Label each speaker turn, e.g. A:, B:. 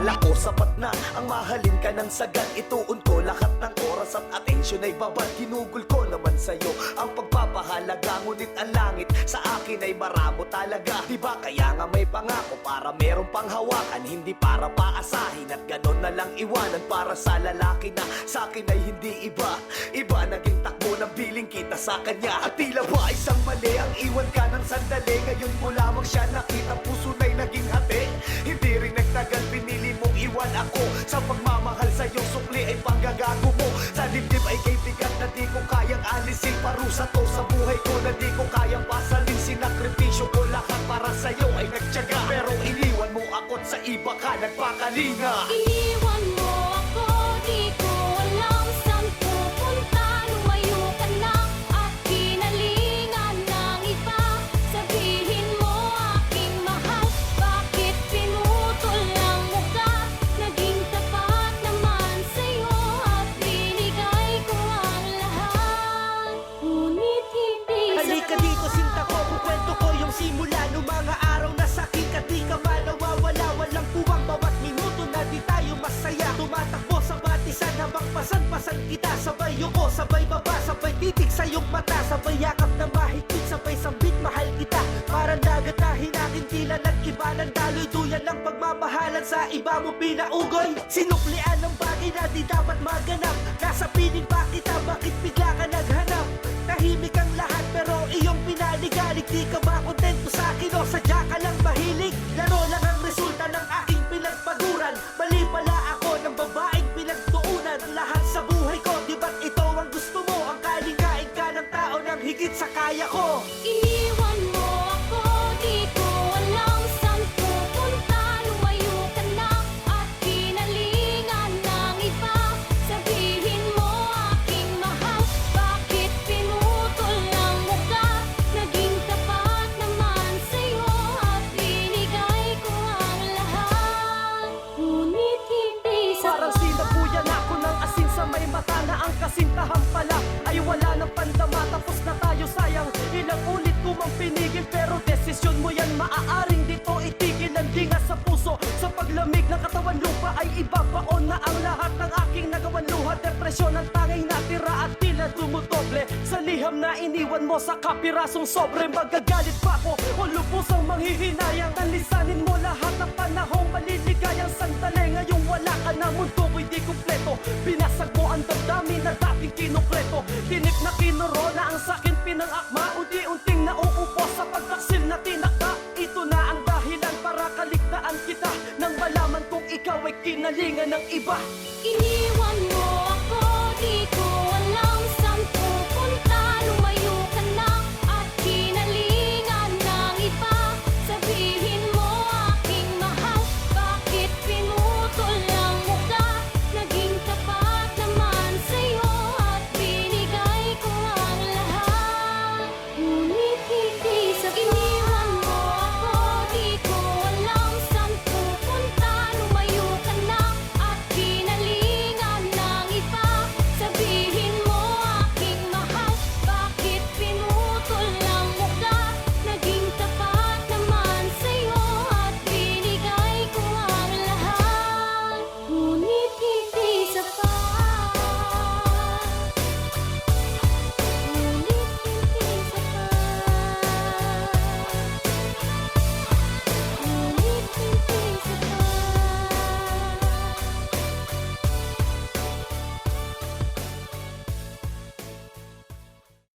A: Akala ko sapat na ang mahalin ka ng sagad Ituon ko lahat ng oras at atensyon ay babad. Ginugol ko naman sa'yo ang pagpapahalaga. Ngunit ang langit sa akin ay maramo talaga. Diba kaya nga may pangako para meron pang hawakan Hindi para paasahin at ganon na lang iwanan. Para sa lalaki na sa akin ay hindi iba. Iba naging takbo ng biling kita sa kanya. At tila ba isang mali ang iwan ka ng sandali? Ngayon mo lamang siya nakita puso na'y naging hati. Hindi rin nagtagal pinili mong iwan ako. Sa pagmamahal sa iyong sukli ay panggagago mo. Sa dibdib ay kay bigat na di ko kayang alisin. Parusa to sa buhay ko na di ko kayang pasalin. Sinakripisyo ko lahat para sa'yo ay nagtyaga Pero iniwan mo ako't sa iba ka nagpakalinga.
B: Iniwan
C: Sabay baba, sabay titig sa iyong mata Sabay yakap na mahigpit, sabay sambit, mahal kita. Parang dagat na hinakin, tila nag-iba ng daloy Duyan ng pagmamahalan. Sa iba mo pinaugoy Sinuklian ng bagay na di dapat maganap. Nasa piling pa kita, bakit bigla ka naghanap? Tahimik ang lahat pero iyong pinaligalig Di ka ba kasintahan pala ay wala ng pandama. Tapos na tayo sayang ilang ulit ko mang pinigil. Pero desisyon mo yan maaaring dito itigil. Ang dinga sa puso sa paglamig ng katawan lupa ay ibabaon na ang lahat ng aking nagawan. Luha depresyon ang tanging natira at tila dumudoble. Sa liham na iniwan mo sa kapirasong sobre magagalit pa ako. O lubusang manghihinayang talisanin mo lahat ng panahong maliligayang sandali. Ngayong wala ka na mundo sekreto Pinasag mo ang damdamin na dating kinukreto Kinip na kinurona ang sakin pinangakma Unti-unting nauupo sa pagtaksil na tinakda. Ito na ang dahilan para kaligtaan kita Nang malaman kong ikaw ay kinalingan ng iba. Iniwan mo ako dito